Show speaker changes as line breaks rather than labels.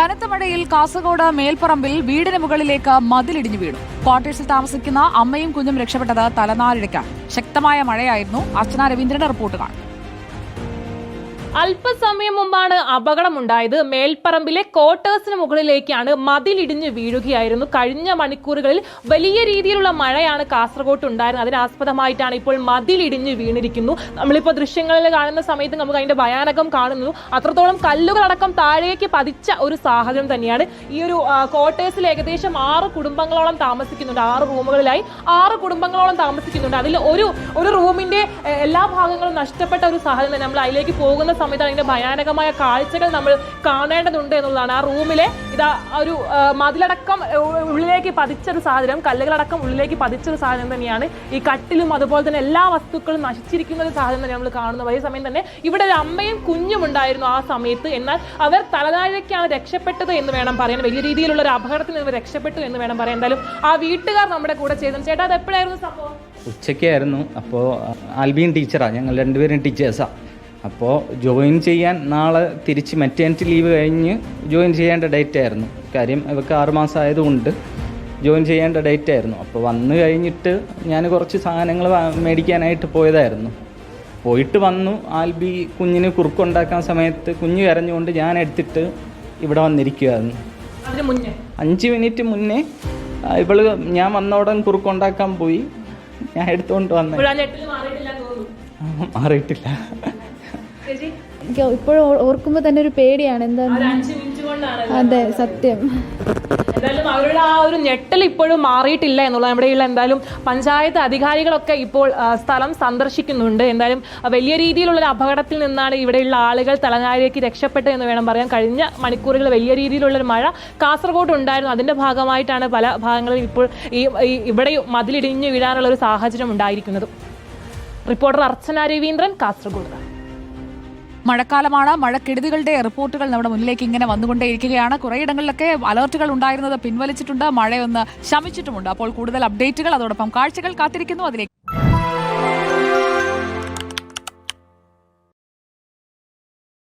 കനത്ത മഴയിൽ കാസർഗോഡ് മേൽപ്പറമ്പിൽ വീടിന് മുകളിലേക്ക് മതിലിടിഞ്ഞു വീണു. ക്വാർട്ടേഴ്സിൽ താമസിക്കുന്ന അമ്മയും കുഞ്ഞും രക്ഷപ്പെട്ടത് തലനാരിഴയ്ക്കാണ്. ശക്തമായ മഴയായിരുന്നു. അർച്ചന രവീന്ദ്രന്റെ റിപ്പോർട്ട് കാണും.
അല്പസമയം മുമ്പാണ് അപകടമുണ്ടായത്. മേൽപ്പറമ്പിലെ ക്വാർട്ടേഴ്സിന് മുകളിലേക്കാണ് മതിലിടിഞ്ഞ് വീഴുകയായിരുന്നു. കഴിഞ്ഞ മണിക്കൂറുകളിൽ വലിയ രീതിയിലുള്ള മഴയാണ് കാസർഗോട്ട് ഉണ്ടായിരുന്നത്. അതിനാസ്പദമായിട്ടാണ് ഇപ്പോൾ മതിലിടിഞ്ഞ് വീണിരിക്കുന്നു. നമ്മളിപ്പോൾ ദൃശ്യങ്ങളിൽ കാണുന്ന സമയത്ത് നമുക്ക് അതിന്റെ ഭയാനകം കാണുന്നു. അത്രത്തോളം കല്ലുകളടക്കം താഴേക്ക് പതിച്ച ഒരു സാഹചര്യം തന്നെയാണ്. ഈ ഒരു ക്വാർട്ടേഴ്സിൽ ഏകദേശം ആറ് കുടുംബങ്ങളോളം താമസിക്കുന്നുണ്ട്. ആറ് റൂമുകളിലായി ആറ് കുടുംബങ്ങളോളം താമസിക്കുന്നുണ്ട്. അതിൽ ഒരു ഒരു റൂമിന്റെ എല്ലാ ഭാഗങ്ങളും നഷ്ടപ്പെട്ട ഒരു സാഹചര്യം നമ്മൾ അതിലേക്ക് പോകുന്ന സമയത്ത് അതിന്റെ ഭയാനകമായ കാഴ്ചകൾ നമ്മൾ കാണേണ്ടതുണ്ട് എന്നുള്ളതാണ്. ആ റൂമിലെ ഇതാ ഒരു മതിലടക്കം ഉള്ളിലേക്ക് പതിച്ചൊരു സാധനം കല്ലുകളടക്കം ഉള്ളിലേക്ക് പതിച്ചൊരു സാധനം തന്നെയാണ്. ഈ കട്ടിലും അതുപോലെ തന്നെ എല്ലാ വസ്തുക്കളും നശിച്ചിരിക്കുന്ന ഒരു സാധനം തന്നെ നമ്മൾ കാണുന്നത്. അതേ സമയം തന്നെ ഇവിടെ ഒരു അമ്മയും കുഞ്ഞും ഉണ്ടായിരുന്നു ആ സമയത്ത്. എന്നാൽ അവർ തലതാഴയ്ക്കാണ് രക്ഷപ്പെട്ടത് എന്ന് വേണം പറയാൻ. വലിയ രീതിയിലുള്ള ഒരു അപകടത്തിൽ നിന്ന് രക്ഷപ്പെട്ടു എന്ന് വേണം പറയാൻ. എന്തായാലും ആ വീട്ടുകാർ നമ്മുടെ കൂടെ ചെയ്തു. ചേട്ടാ അത് എപ്പോഴായിരുന്നു സംഭവം?
ഉച്ചയ്ക്കായിരുന്നു. അപ്പോൾ ആൽബിയും ടീച്ചറാണ് ഞങ്ങൾ രണ്ടുപേരും ടീച്ചേഴ്സാണ് അപ്പോൾ ജോയിൻ ചെയ്യാൻ നാളെ തിരിച്ച് മെറ്റേണിറ്റി ലീവ് കഴിഞ്ഞ് ജോയിൻ ചെയ്യേണ്ട ഡേറ്റ് ആയിരുന്നു. കാര്യം ഇവർക്ക് ആറുമാസം ആയതുകൊണ്ട് ജോയിൻ ചെയ്യേണ്ട ഡേറ്റ് ആയിരുന്നു. അപ്പോൾ വന്നു കഴിഞ്ഞിട്ട് ഞാൻ കുറച്ച് സാധനങ്ങൾ മേടിക്കാനായിട്ട് പോയതായിരുന്നു. പോയിട്ട് വന്നു. ആൽബി കുഞ്ഞിന് കുറുക്കുണ്ടാക്കാൻ സമയത്ത് കുഞ്ഞ് കരഞ്ഞുകൊണ്ട് ഞാൻ എടുത്തിട്ട് ഇവിടെ
വന്നിരിക്കുകയായിരുന്നു
അഞ്ച് മിനിറ്റ് മുന്നേ ഇവൾ ഞാൻ വന്നോടൻ കുറുക്കുണ്ടാക്കാൻ പോയി. ഞാൻ എടുത്തുകൊണ്ട് വന്നു.
മാറിയിട്ടില്ല.
എനിക്ക് ഇപ്പോഴും ഓർക്കുമ്പോൾ തന്നെ ഒരു പേടിയാണ്. എന്താ അതെ സത്യം.
എന്തായാലും അവരുടെ ആ ഒരു ഞെട്ടൽ ഇപ്പോഴും മാറിയിട്ടില്ല എന്നുള്ളത് ഇവിടെയുള്ള എന്തായാലും പഞ്ചായത്ത് അധികാരികളൊക്കെ ഇപ്പോൾ സ്ഥലം സന്ദർശിക്കുന്നുണ്ട്. എന്തായാലും വലിയ രീതിയിലുള്ള ഒരു അപകടത്തിൽ നിന്നാണ് ഇവിടെയുള്ള ആളുകൾ തലനാരിയേക്ക് രക്ഷപ്പെട്ടത് എന്ന് വേണം പറയാൻ. കഴിഞ്ഞ മണിക്കൂറുകൾ വലിയ രീതിയിലുള്ള ഒരു മഴ കാസർഗോഡ് ഉണ്ടായിരുന്നു. അതിന്റെ ഭാഗമായിട്ടാണ് പല ഭാഗങ്ങളിലും ഇപ്പോൾ ഈ ഈ- ഇവിടെ മതിലിടിഞ്ഞു വീഴാനുള്ള ഒരു സാഹചര്യം ഉണ്ടായിരിക്കുന്നത്. റിപ്പോർട്ടർ അർച്ചന രവീന്ദ്രൻ കാസർഗോഡ്.
മഴക്കാലമാണ്. മഴക്കെടുതികളുടെ റിപ്പോർട്ടുകൾ നമ്മുടെ മുന്നിലേക്ക് ഇങ്ങനെ വന്നുകൊണ്ടേയിരിക്കുകയാണ്. കുറേയിടങ്ങളിലൊക്കെ അലർട്ടുകൾ ഉണ്ടായിരുന്നത് പിൻവലിച്ചിട്ടുണ്ട്. മഴയൊന്ന് ശമിച്ചിട്ടുമുണ്ട്. അപ്പോൾ കൂടുതൽ അപ്ഡേറ്റുകൾ അതോടൊപ്പം കാഴ്ചകൾ കാത്തിരിക്കുന്നു. അതിലേക്ക്